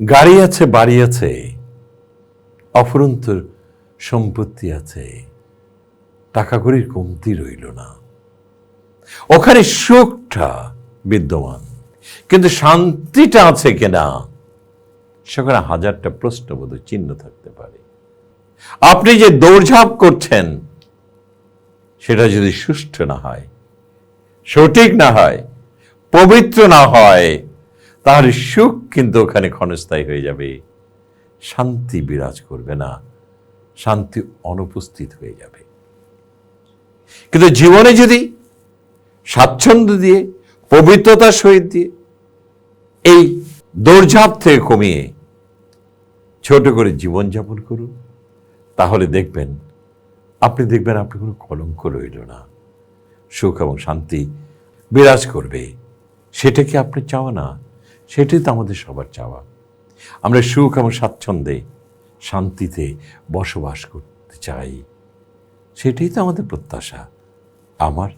গাড়ি আছে বাড়ি আছে অফুরন্ত সম্পত্তি আছে টাকা কড়ির কমতি রইল না। ওখানে সুখটা বিদ্যমান, কিন্তু শান্তিটা আছে কিনা সেখানে হাজারটা প্রশ্নবোধ চিহ্ন থাকতে পারে। আপনি যে দৌড়ঝাঁপ করছেন, সেটা যদি সুষ্ঠু না হয়, সঠিক না হয়, পবিত্র না হয় তাহলে সুখ কিন্তু ওখানে ক্ষণস্থায়ী হয়ে যাবে। শান্তি বিরাজ করবে না। শান্তি অনুপস্থিত হয়ে যাবে। কিন্তু জীবনে যদি স্বাচ্ছন্দ্য দিয়ে, পবিত্রতার সহিত দিয়ে এই দৌড়ঝাঁপ থেকে কমিয়ে ছোট করে জীবনযাপন করুন, তাহলে দেখবেন, আপনি দেখবেন আপনি কোনো কলঙ্ক রইল না। সুখ এবং শান্তি বিরাজ করবে। সেটা কি আপনি চাওয়া না? সেটাই তো আমাদের সবার চাওয়া। আমরা সুখ এবং স্বাচ্ছন্দ্যে, শান্তিতে বসবাস করতে চাই। সেটাই তো আমাদের প্রত্যাশা। আমার